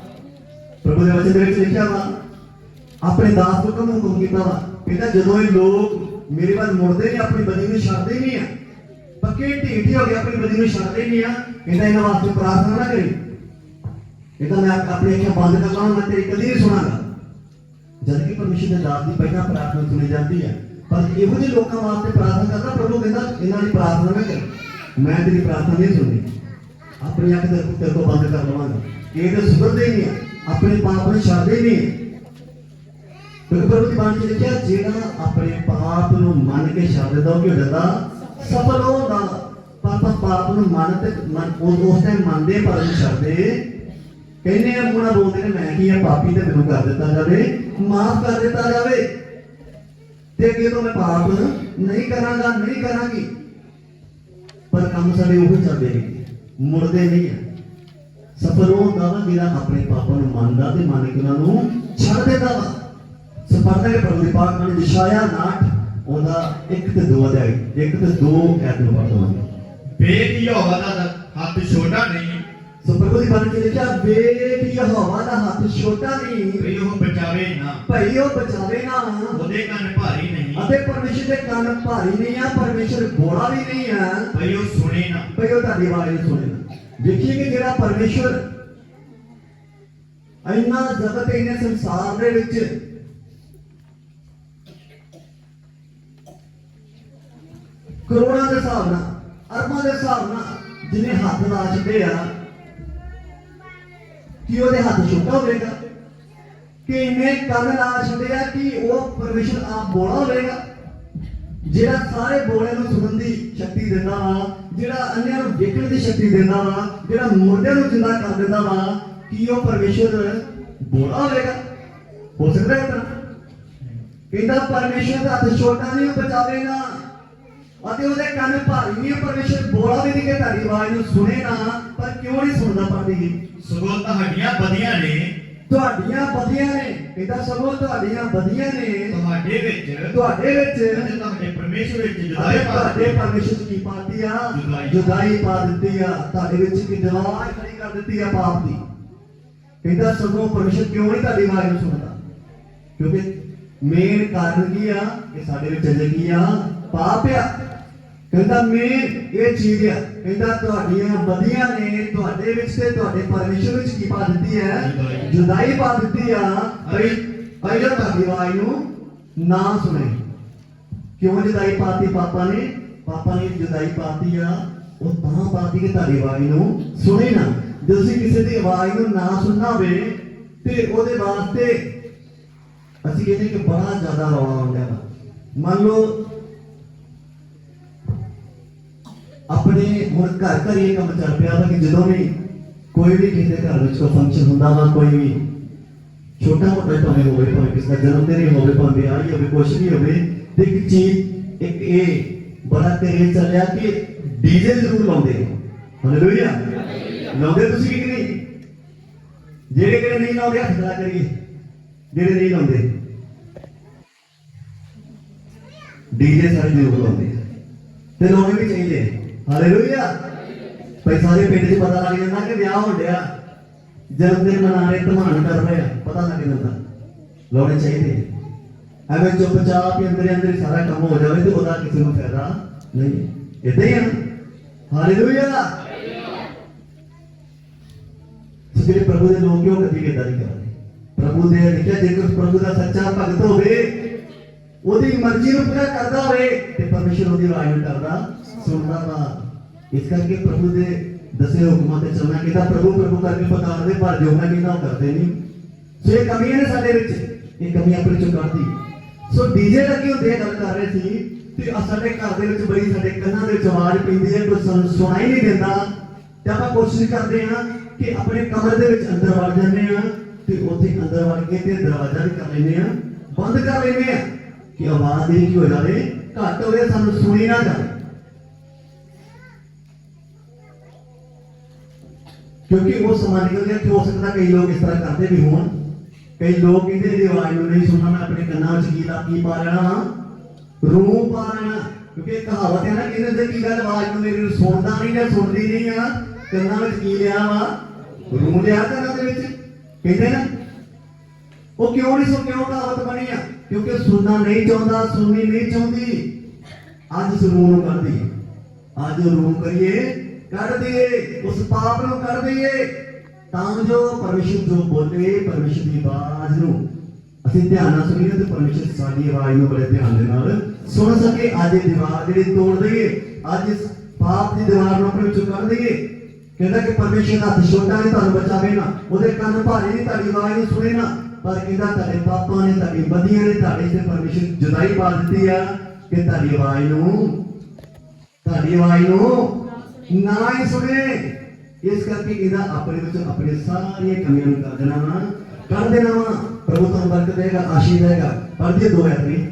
ਪ੍ਰਭੂ ਦੇ ਵਚਨ ਦੇ ਵਿੱਚ ਲਿਖਿਆ ਵਾ, ਆਪਣੇ ਦਾਸ ਲੋਕਾਂ ਨੂੰ ਹੁਕਮ ਕੀਤਾ ਵਾ। ਕਹਿੰਦਾ ਜਦੋਂ ਇਹ ਲੋਕ ਮੇਰੇ ਵੱਲ ਮੁੜਦੇ ਨੇ ਆਪਣੀ ਬਦੀ ਨੂੰ ਛੱਡਦੇ ਨਹੀਂ ਆ, ਪੱਕੇ ਢੀਠ ਹੋ ਗਏ ਆਪਣੀ ਬਦੀ ਨੂੰ ਛੱਡਦੇ ਨਹੀਂ ਆ, ਕਹਿੰਦਾ ਇਹਨਾਂ ਵਾਸਤੇ ਪ੍ਰਾਰਥਨਾ ਨਾ ਕਰੀ। ਕਹਿੰਦਾ ਮੈਂ ਆਪਣੀ ਅੱਖਾਂ ਬੰਦ ਕਰ ਲਵਾਂ ਮੈਂ ਤੇਰੀ ਕਦੀ ਨਹੀਂ ਸੁਣਾਂਗਾ। ਜਦ ਕਿ ਪਰਮੇਸ਼ਰ ਦੇ ਦਾਸ ਦੀ ਪਹਿਲਾਂ ਪ੍ਰਾਰਥਨਾ ਸੁਣੀ ਜਾਂਦੀ ਹੈ। ਪਰ ਇਹੋ ਜਿਹੇ ਲੋਕਾਂ ਵਾਸਤੇ ਪ੍ਰਾਰਥਨਾ ਕਰਦਾ, ਪ੍ਰਭੂ ਕਹਿੰਦਾ, ਇਹਨਾਂ ਦੀ ਪ੍ਰਾਰਥਨਾ ਨਾ ਕਰ। ਮੈਂ ਤੇਰੀ ਪ੍ਰਾਰਥਨਾ ਨਹੀਂ ਸੁਣਨੀ। ਆਪਣੀ ਅੱਖ ਤੇ ਤੇਰੇ ਤੋਂ ਬੰਦ ਕਰ ਲਵਾਂਗਾ। ਇਹ ਤਾਂ ਸੁਧਰਦੇ ਨਹੀਂ ਆਪਣੇ ਪਾਪ ਨੂੰ ਛੱਡਦੇ ਨਹੀਂ ਕਿਉਂਕਿ ਦੀ ਬਾਣੀ ਲਿਖਿਆ, ਜਿਹੜਾ ਆਪਣੇ ਪਾਪ ਨੂੰ ਮੰਨ ਕੇ ਛੱਡ ਦਿੰਦਾ ਉਹ ਸਫਲ ਹੁੰਦਾ ਪਰ ਪਾਪ ਨੂੰ ਮੰਨ ਤੇ ਮੰਨ ਉਸ ਟਾਈਮ ਮੰਨਦੇ ਪਰ ਨਹੀਂ ਛੱਡਦੇ। ਕਹਿੰਦੇ ਆ, ਮੂੰਹ ਬੋਲਦੇ ਨੇ, ਮੈਂ ਕੀ ਆ, ਪਾਪੀ ਤੇ ਮੈਨੂੰ ਕਰ ਦਿੱਤਾ ਜਾਵੇ। ਮਾਫ ਕਰ ਦਿੱਤਾ ਜਾਵੇ। ਤੇ ਅੱਗੇ ਮੈਂ ਪਾਪ ਨਹੀਂ ਕਰਾਂਗਾ, ਨਹੀਂ ਕਰਾਂਗੀ। ਪਰ ਕੰਮ ਸਾਡੇ ਉਹ ਚੱਲਦੇ ਨੇ। ਮੁੜਦੇ ਨਹੀਂ ਆ। ਸਫਲ ਹੁੰਦਾ ਵਾ ਜਿਹੜਾ ਆਪਣੇ ਪਾਪਾਂ ਨੂੰ ਮੰਨਦਾ ਤੇ ਮੰਨ ਕੇ ਉਹਨਾਂ ਨੂੰ ਛੱਡ ਦਿੰਦਾ ਵਾ। ਸਪਰਦਾ ਕੇ ਪ੍ਰਭੂ ਦੀ ਪਾਕ ਨਾਲ ਦਿਸ਼ਾਇਆ ਨਾਟ, ਉਹਦਾ ਇੱਕ ਤੇ ਦੋ ਅਧਿਆਇ, ਇੱਕ ਤੇ ਦੋ ਐਤ ਨੂੰ ਪੜ੍ਹਦਾ ਯਹੋਵਾ ਦਾ ਹੱਥ ਛੋਟਾ ਨਹੀਂ। ਸੋ ਪ੍ਰਭੂ ਦੀ ਬਾਣੀ ਚ ਲਿਖਿਆ ਵੇਖ ਯਹੋਵਾ ਦਾ ਹੱਥ ਛੋਟਾ ਨਹੀਂ। ਵੀ ਉਹ ਬਚਾਵੇ ਨਾ। ਭਈ ਉਹ ਬਚਾਵੇ ਨਾ। ਉਹਦੇ ਕੰਨ ਭਾਰੀ ਨਹੀਂ। ਅਤੇ ਪਰਮੇਸ਼ਰ ਦੇ ਕੰਨ ਭਾਰੀ ਨਹੀਂ ਆ ਪਰਮੇਸ਼ਰ ਬੋਲਾ ਵੀ ਨਹੀਂ ਆ। ਵੀ ਉਹ ਸੁਣੇ ਨਾ। ਭਈ ਉਹ ਤੁਹਾਡੀ ਆਵਾਜ਼ ਨੂੰ ਸੁਣੇ ਨਾ। ਦੇਖੀਏ ਕਿ ਜਿਹੜਾ ਪਰਮੇਸ਼ਰ ਇੰਨਾ ਜਗਤ ਇੰਨੇ ਸੰਸਾਰ ਦੇ ਵਿੱਚ ਕਰੋੜਾਂ ਦੇ ਹਿਸਾਬ ਨਾਲ ਅਰਬਾਂ ਦੇ ਹਿਸਾਬ ਨਾਲ ਜਿਹਨੇ ਹੱਥ ਲਾ ਛੱਡੇ ਆ ਕਿ ਉਹਦੇ ਹੱਥ ਛੋਟਾ ਹੋਵੇਗਾ, ਕਿ ਇਹਨੇ ਕੰਨ ਲਾ ਛੱਡੇ ਆ ਕਿ ਉਹ ਪਰਮੇਸ਼ਰ ਆਪ ਬੋਲਾ ਹੋਵੇਗਾ। ਜਿਹੜਾ ਸਾਰੇ ਬੋਲੇ ਨੂੰ ਸੁਣਨ ਦੀ ਸ਼ਕਤੀ ਦਿੰਦਾ ਵਾ, ਜਿਹੜਾ ਅੰਨਿਆਂ ਨੂੰ ਦੇਖਣ ਦੀ ਸ਼ਕਤੀ ਦਿੰਦਾ ਵਾ, ਜਿਹੜਾ ਮੁਰਦਿਆਂ ਨੂੰ ਜਿੰਦਾ ਕਰ ਦਿੰਦਾ ਵਾ, ਕੀ ਉਹ ਪਰਮੇਸ਼ਰ ਬੋਲਾ ਹੋਵੇਗਾ। ਹੋ ਸਕਦਾ ਹੈ ਤਾਂ ਕਹਿੰਦਾ, ਪਰਮੇਸ਼ਰ ਦਾ ਹੱਥ ਛੋਟਾ ਨਹੀਂ, ਉਹ ਬਚਾਵੇ ਅਤੇ ਉਹਦੇ ਕੰਨ ਭਾਰੀ ਨਹੀਂ ਪਰਮੇਸ਼ਰ ਬੋਲਾ ਵੀ ਨਹੀਂ ਕਿ ਤੁਹਾਡੀ ਆਵਾਜ਼ ਨੂੰ ਸੁਣੇ ਨਾ ਪਰ ਕਿਉਂ ਨਹੀਂ ਸੁਣਦਾ ਪੜਦੀ ਸਗੋਂ ਤੁਹਾਡੀਆਂ ਬਦੀਆਂ ਨੇ। ਤੁਹਾਡੀਆਂ ਬਦੀਆਂ ਨੇ। ਕਹਿੰਦਾ ਸਗੋਂ ਤੁਹਾਡੀਆਂ ਬਦੀਆਂ ਨੇ। ਤੁਹਾਡੇ ਵਿੱਚ ਤੁਹਾਡੇ ਵਿੱਚ ਤੁਹਾਡੇ ਪਰਮੇਸ਼ਵਰ ਵਿੱਚ ਜੁਦਾਈ ਪਾ ਤੁਹਾਡੇ ਪਰਮੇਸ਼ਰ ਕੀ ਪਾਤੀ ਆ? ਜੁਦਾਈ। ਪਾ ਦਿੱਤੀ ਆ। ਤੁਹਾਡੇ ਵਿੱਚ ਕੀ ਦੀਵਾਰ ਖੜੀ ਕਰ ਦਿੱਤੀ ਆ ਪਾਪ ਦੀ? ਕਹਿੰਦਾ ਸਗੋਂ ਪਰਮੇਸ਼ਰ ਕਿਉਂ ਨਹੀਂ ਤੁਹਾਡੀ ਆਵਾਜ਼ ਨੂੰ ਸੁਣਦਾ? ਕਿਉਂਕਿ ਮੇਨ ਕਾਰਨ ਕੀ ਆ? ਕਿ ਸਾਡੇ ਵਿੱਚ ਅਜੇ ਕੀ ਆ। ਪਾਪ ਆ। ਕਹਿੰਦਾ ਮੇਨ ਇਹ ਚੀਜ਼ ਆ ਕਹਿੰਦਾ ਤੁਹਾਡੀਆਂ ਬਦੀਆਂ ਨੇ ਤੁਹਾਡੇ ਵਿੱਚ ਤੇ ਤੁਹਾਡੇ ਪਰਮੇਸ਼ਰ ਵਿੱਚ ਕੀ ਪਾ ਦਿੱਤੀ ਹੈ? ਜੁਦਾਈ। ਪਾ ਦਿੱਤੀ ਆ। ਭਈ ਪਹਿਲਾਂ ਤੁਹਾਡੀ ਆਵਾਜ਼ ਨੂੰ ਨਾ ਸੁਣੇ। ਕਿਉਂ ਜੁਦਾਈ ਪਾਤੀ ਪਾਪਾ ਨੇ? ਪਾਪਾ ਨੇ ਜੁਦਾਈ ਪਾਤੀ ਆ ਉਹ ਤਾਂ ਪਾਤੀ ਕਿ ਤੁਹਾਡੀ ਆਵਾਜ਼ ਨੂੰ ਸੁਣੇ ਨਾ। ਜੇ ਤੁਸੀਂ ਕਿਸੇ ਦੀ ਆਵਾਜ਼ ਨੂੰ ਨਾ ਸੁਣਨਾ ਹੋਵੇ ਤੇ ਉਹਦੇ ਵਾਸਤੇ ਅਸੀਂ ਕਹਿੰਦੇ ਕਿ ਬੜਾ ਜ਼ਿਆਦਾ ਰੌਲਾ ਆਉਂਦਾ ਮੰਨ ਲਓ ਆਪਣੇ ਹੁਣ ਘਰ ਘਰ ਇਹ ਕੰਮ ਚੱਲ ਪਿਆ ਵਾ ਕਿ ਜਦੋਂ ਵੀ ਕੋਈ ਵੀ ਕਿਸੇ ਘਰ ਵਿੱਚ ਕੋਈ ਫੰਕਸ਼ਨ ਹੁੰਦਾ ਵਾ, ਕੋਈ ਵੀ ਛੋਟਾ ਮੋਟਾ ਭਾਵੇਂ ਹੋਵੇ, ਭਾਵੇਂ ਕਿਸੇ ਦਾ ਜਨਮ ਦਿਨ ਹੀ ਹੋਵੇ, ਭਾਵੇਂ ਵਿਆਹ ਹੀ ਹੋਵੇ, ਕੁਛ ਵੀ ਹੋਵੇ, ਤੇ ਇੱਕ ਚੀਜ਼, ਇੱਕ ਇਹ ਬੜਾ ਤੇਰੇ ਚੱਲਿਆ ਕਿ ਡੀਜੇ ਜ਼ਰੂਰ ਲਾਉਂਦੇ ਹਾਲੇਲੂਇਆ ਲਾਉਂਦੇ ਤੁਸੀਂ ਕਿ ਨਹੀਂ? ਜਿਹੜੇ ਕਿਹੜੇ ਨਹੀਂ ਲਾਉਂਦੇ, ਹੱਥ ਖੜਾ ਕਰੀਏ। ਜਿਹੜੇ ਨਹੀਂ ਲਾਉਂਦੇ। ਡੀਜੇ ਸਾਰੇ ਜ਼ਰੂਰ ਲਾਉਂਦੇ। ਤੇ ਲਾਉਣੇ ਵੀ ਚਾਹੀਦੇ। ਹਾਲੇਲੂਇਆ ਭਾਈ, ਸਾਰੇ ਪਿੰਡ 'ਚ ਪਤਾ ਲੱਗ ਜਾਂਦਾ ਕਿ ਵਿਆਹ ਹੋ ਗਿਆ ਜਨਮ ਦਿਨ ਮਨਾ ਰਹੇ ਧਮਾਨ ਕਰ ਰਹੇ ਆ ਪਤਾ ਲੱਗ ਜਾਂਦਾ। ਲਾਉਣੇ ਚਾਹੀਦੇ ਐਵੇਂ ਚੁੱਪਚਾਪ ਹੀ ਅੰਦਰ ਅੰਦਰ ਸਾਰਾ ਕੰਮ ਹੋ ਜਾਵੇ ਤੇ ਉਹਦਾ ਕਿਸੇ ਨੂੰ ਫਾਇਦਾ ਨਹੀਂ। ਇਦਾਂ ਹੀ ਆ ਹਾਲੇਲੂਇਆ ਜਿਹੜੇ ਪ੍ਰਭੂ ਦੇ ਲੋਕ ਕਿਉਂ ਕਦੀ ਕਿਦਾਂ ਨਹੀਂ ਕਰਦੇ। ਪ੍ਰਭੂ ਦੇ ਲਿਖਿਆ ਕੋਈ ਪ੍ਰਭੂ ਦਾ ਸੱਚਾ ਭਗਤ ਹੋਵੇ, ਉਹਦੀ ਮਰਜ਼ੀ ਨੂੰ ਪੂਰਾ ਕਰਦਾ ਹੋਵੇ, ਤੇ ਪਰਮੇਸ਼ਰ ਉਹਦੀ ਆਵਾਜ਼ ਨੂੰ ਕਰਦਾ ਸੁਣਦਾ ਵਾ ਇਸ ਕਰਕੇ ਪ੍ਰਭੂ ਦੇ ਦਸੇ ਹੁਕਮਾਂ ਤੇ ਚੱਲਣਾ ਕਿਦਾ ਪ੍ਰਭੂ ਪ੍ਰਭੂ ਕਰਕੇ ਪਕਾਰਦੇ ਪਰ ਜੋ ਮੈਂ ਕਹਿੰਦਾ ਕਰਦੇ ਨਹੀਂ ਸੋ ਇਹ ਕਮੀਆਂ ਨੇ ਸਾਡੇ ਵਿੱਚ ਇਹ ਕਮੀ ਆਪਣੇ ਚੋਂ ਕੱਢਦੀ ਸੋ ਡੀਜੇ ਲੱਗੇ ਹੁੰਦੇ ਗੱਲ ਕਰ ਰਹੇ ਸੀ ਤੇ ਸਾਡੇ ਘਰ ਦੇ ਵਿੱਚ ਬੜੀ ਸਾਡੇ ਕੰਨਾਂ ਦੇ ਵਿੱਚ ਆਵਾਜ਼ ਪੈਂਦੀ ਹੈ ਕੋਈ ਸਾਨੂੰ ਸੁਣਾਈ ਨਹੀਂ ਦਿੰਦਾ ਤੇ ਆਪਾਂ ਕੋਸ਼ਿਸ਼ ਕਰਦੇ ਹਾਂ ਕਿ ਆਪਣੇ ਕਮਰੇ ਦੇ ਵਿੱਚ ਅੰਦਰ ਵੜ ਜਾਂਦੇ ਹਾਂ ਤੇ ਉੱਥੇ ਅੰਦਰ ਵੜ ਕੇ ਤੇ ਦਰਵਾਜ਼ਾ ਵੀ ਕਰ ਲੈਂਦੇ ਹਾਂ ਬੰਦ ਕਰ ਲੈਂਦੇ ਹਾਂ ਕਿ ਆਵਾਜ਼ ਨਹੀਂ ਕੀ ਹੋ ਜਾਵੇ ਘੱਟ ਹੋਵੇ ਸਾਨੂੰ ਸੁਣੀ ਨਾ ਜਾਵੇ ਕਿਉਂਕਿ ਉਹ ਸਮਾਂ ਨਿਕਲ ਗਿਆ ਕਿ ਹੋ ਸਕਦਾ ਕਈ ਲੋਕ ਇਸ ਤਰ੍ਹਾਂ ਕਰਦੇ ਵੀ ਹੋਣ। ਕਈ ਲੋਕ ਕਹਿੰਦੇ ਇਹਦੀ ਆਵਾਜ਼ ਨੂੰ ਨਹੀਂ ਸੁਣਨਾ, ਮੈਂ ਆਪਣੇ ਕੰਨਾਂ ਵਿੱਚ ਕੀ ਕੀ ਪਾ ਲੈਣਾ ਰੂਹ ਪਾ ਲੈਣਾ। ਕਿਉਂਕਿ ਕਹਾਵਤ ਹੈ ਨਾ, ਕਹਿੰਦੇ ਹੁੰਦੇ, ਕੀ ਗੱਲ ਆਵਾਜ਼ ਨੂੰ ਮੇਰੀ ਨੂੰ ਸੁਣਦਾ ਨਹੀਂ ਜਾਂ ਸੁਣਦੀ ਨਹੀਂ ਆ? ਕੰਨਾਂ ਵਿੱਚ ਕੀ ਲਿਆ ਵਾ? ਰੂਹ ਲਿਆ ਕੰਨਾਂ ਦੇ ਵਿੱਚ। ਕਹਿੰਦੇ ਨਾ, ਉਹ ਕਿਉਂ ਨਹੀਂ ਸੁਣ, ਕਿਉਂ ਕਹਾਵਤ ਬਣੀ ਆ? ਕਿਉਂਕਿ ਸੁਣਨਾ ਨਹੀਂ ਚਾਹੁੰਦਾ, ਸੁਣਨੀ ਨਹੀਂ ਚਾਹੁੰਦੀ। ਅੱਜ ਉਸ ਰੂਹ ਅੱਜ ਰੂਹ ਕਰੀਏ ਕੱਢ ਦਈਏ, ਉਸ ਪਾਪ ਨੂੰ ਕੱਢ ਦਈਏ। ਤਾਂ ਜੋ ਪਰਮੇਸ਼ਰ ਜੋ ਬੋਲੇ, ਪਰਮੇਸ਼ਰ ਦੀ ਆਵਾਜ਼ ਨੂੰ। ਅਸੀਂ ਧਿਆਨ ਨਾਲ ਸੁਣੀਏ ਤੇ ਪਰਮੇਸ਼ਰ ਸਾਡੀ ਆਵਾਜ਼ ਨੂੰ ਬੜੇ ਧਿਆਨ ਦੇ ਨਾਲ ਸੁਣ ਸਕੇ। ਅੱਜ ਇਹ ਦੀਵਾਰ ਜਿਹੜੀ ਤੋੜ ਦਈਏ, ਅੱਜ ਇਸ ਪਾਪ ਦੀ ਦੀਵਾਰ ਨੂੰ ਆਪਣੇ ਵਿੱਚੋਂ ਕੱਢ ਦਈਏ। ਕਹਿੰਦਾ ਕਿ ਪਰਮੇਸ਼ਰ ਦਾ ਹੱਥ ਛੋਟਾ ਨੇ ਤੁਹਾਨੂੰ ਬਚਾਵੇ ਨਾ। ਉਹਦੇ ਕੰਨ ਭਾਰੇ ਨਹੀਂ, ਤੁਹਾਡੀ ਆਵਾਜ਼ ਨੂੰ ਸੁਣੇ ਨਾ। ਪਰ ਕਹਿੰਦਾ ਤੁਹਾਡੇ ਪਾਪਾਂ ਨੇ, ਤੁਹਾਡੀ ਬਦੀਆਂ ਨੇ, ਤੁਹਾਡੇ ਤੇ ਪਰਮੇਸ਼ਰ ਜੁਦਾਈ ਪਾ ਦਿੱਤੀ ਆ ਕਿ ਤੁਹਾਡੀ ਆਵਾਜ਼ ਨੂੰ, ਤੁਹਾਡੀ ਆਵਾਜ਼ ਨੂੰ ਨਾ ਹੀ ਸੁਣੇ ਇਸ ਕਰਕੇ ਇਹਦਾ ਆਪਣੇ ਵਿੱਚ ਆਪਣੇ ਸਾਰੀਆਂ ਕਮੀਆਂ ਨੂੰ ਕਰ ਦੇਣਾ ਵਾ ਕਰ ਦੇਣਾ ਵਾ ਪ੍ਰਭੂ ਤੁਹਾਨੂੰ ਬਰਕਤ ਦੇਗਾ ਆਸ਼ੀਰਵਾਦ ਦੇਗਾ ਪੜ੍ਹਦੀ ਦੋ ਹੈ ਨਹੀਂ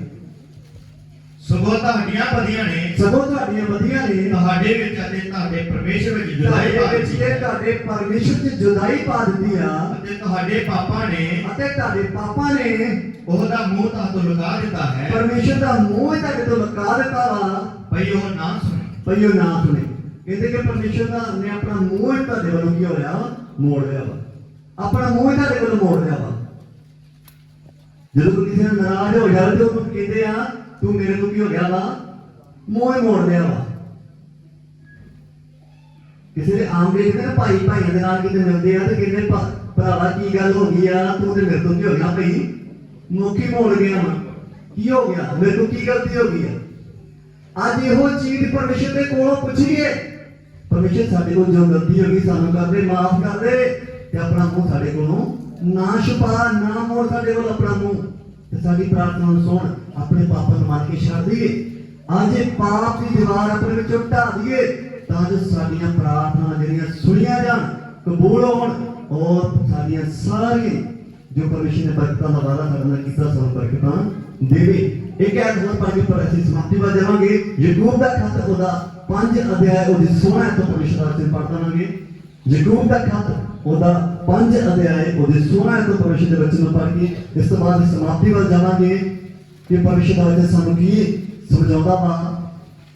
ਸਗੋਂ ਤੁਹਾਡੀਆਂ ਬਦੀਆਂ ਨੇ ਸਗੋਂ ਤੁਹਾਡੀਆਂ ਵਧੀਆਂ ਨੇ ਤੁਹਾਡੇ ਵਿੱਚ ਅਤੇ ਤੁਹਾਡੇ ਪਰਮੇਸ਼ਰ ਵਿੱਚ ਜੁਦਾਈ ਪਾ ਤੁਹਾਡੇ ਵਿੱਚ ਦਿੱਤੀ ਤੇ ਹੈ ਤੁਹਾਡੇ ਪਰਮੇਸ਼ਰ ਦੀ ਜੁਦਾਈ ਪਾ ਦਿੱਤੀ ਆ। ਅਤੇ ਤੁਹਾਡੇ ਪਾਪਾ ਨੇ ਅਤੇ ਤੁਹਾਡੇ ਪਾਪਾ ਨੇ ਉਹਦਾ ਮੂੰਹ ਤੁਹਾਤੋਂ ਲੁਕਾ ਦਿੱਤਾ ਹੈ। ਪਰਮੇਸ਼ਰ ਦਾ ਮੂੰਹ ਹੀ ਤੁਹਾਡੇ ਤੋਂ ਲਗਾ ਦਿੱਤਾ ਵਾ। ਭਈ ਉਹ ਨਾ ਸੁਣੇ। ਭਈ ਉਹ ਨਾ ਸੁਣੇ। ਕਹਿੰਦੇ ਕਿ ਪਰਮੇਸ਼ਰ ਦਾ ਨੇ ਆਪਣਾ ਮੂੰਹ ਹੀ ਤੁਹਾਡੇ ਵੱਲੋਂ ਕੀ ਹੋਇਆ ਮੋੜ ਲਿਆ ਵਾ। ਆਪਣਾ ਮੂੰਹ ਹੀ ਤੁਹਾਡੇ ਵੱਲੋਂ ਮੋੜ ਲਿਆ ਵਾ। ਜਦੋਂ ਕੋਈ ਕਿਸੇ ਨਾਲ ਨਾਰਾਜ਼ ਹੋ ਜਾਵੇ ਤੇ ਉਹਨੂੰ ਕਹਿੰਦੇ ਆ, ਤੂੰ ਮੇਰੇ ਤੋਂ ਕੀ ਹੋ ਗਿਆ ਵਾ? ਮੂੰਹ ਹੀ ਮੋੜ ਲਿਆ ਵਾ। ਕਿਸੇ ਦੇ ਆਮ ਵੇਖਦੇ ਨਾ ਭਾਈ ਭਾਈਆਂ ਦੇ ਨਾਲ ਕਿਤੇ ਮਿਲਦੇ ਆ ਤੇ ਕਹਿੰਦੇ ਭਰਾਵਾ, ਕੀ ਗੱਲ ਹੋ ਗਈ ਆ? ਤੂੰ ਤੇ ਮੇਰੇ ਤੋਂ ਕੀ ਹੋ ਗਿਆ ਭਈ? ਮੁੱਖੀ ਮੋੜ ਗਿਆ ਵਾ ਕੀ ਹੋ ਗਿਆ? ਮੇਰੇ ਤੋਂ ਕੀ ਗਲਤੀ ਹੋ ਗਈ ਆ? ਅੱਜ ਇਹੋ ਚੀਜ਼ ਪਰਮੇਸ਼ਰ ਦੇ ਕੋਲੋਂ ਪੁੱਛੀਏ ਪਰਮੇਸ਼ਰ ਸਾਡੇ ਕੋਲ ਜੋ ਗਲਤੀ ਹੋ ਗਈ ਸਾਨੂੰ ਕਰ ਦੇ, ਮਾਫ ਕਰ ਦੇ ਤੇ ਆਪਣਾ ਮੂੰਹ ਸਾਡੇ ਕੋਲੋਂ ਨਾ ਛੁਪਾ, ਨਾ ਮੋੜ ਸਾਡੇ ਕੋਲ ਆਪਣਾ ਮੂੰਹ। ਤੇ ਸਾਡੀ ਪ੍ਰਾਰਥਨਾ ਨੂੰ ਸੁਣ, ਆਪਣੇ ਪਾਪਾਂ ਨੂੰ ਮੰਨ ਕੇ ਛੱਡ ਦਈਏ। ਅੱਜ ਇਹ ਪਾਪ ਦੀ ਦੀਵਾਰ ਆਪਣੇ ਵਿੱਚੋਂ ਢਾ ਦਈਏ ਤਾਂ ਜੋ ਸਾਡੀਆਂ ਪ੍ਰਾਰਥਨਾ ਜਿਹੜੀਆਂ ਸੁਣੀਆਂ ਜਾਣ, ਕਬੂਲ ਹੋਣ ਔਰ ਸਾਡੀਆਂ ਸਾਰੀਆਂ ਜੋ ਪਰਮੇਸ਼ਰ ਨੇ ਬਰਕਤਾਂ ਦਾ ਵਾਅਦਾ ਸਾਡੇ ਨਾਲ ਕੀਤਾ, ਸਾਨੂੰ ਬਰਕਤਾਂ ਦੇਵੇ। ਇੱਕ ਐਡ ਹੋਰ ਪੜ੍ਹ ਪਰ ਅਸੀਂ ਸਮਾਪਤੀ ਵੱਲ ਜਾਵਾਂਗੇ। ਯਕੂਬ ਦਾ ਖੱਤ ਉਹਦਾ ਪੰਜ ਅਧਿਆਇ, ਉਹਦੀ 16 ਤੋਂ ਪਰਮੇਸ਼ਰ ਦਾ ਪੜ੍ਹ ਦਵਾਂਗੇ। ਯਕੂਬ ਦਾ ਖੱਤ ਉਹਦਾ ਪੰਜ ਅਧਿਆਇ, ਉਹਦੇ 16 ਤੋਂ ਪਰਮੇਸ਼ਰ ਦੇ ਵਚਨ ਪੜ੍ਹ ਕੇ ਇਸ ਤੋਂ ਬਾਅਦ ਸਮਾਪਤੀ ਵੱਲ ਜਾਵਾਂਗੇ। ਕਿ ਪਰਮੇਸ਼ਰ ਦਾ ਸਾਨੂੰ ਕੀ ਸਮਝਾਉਂਦਾ ਵਾ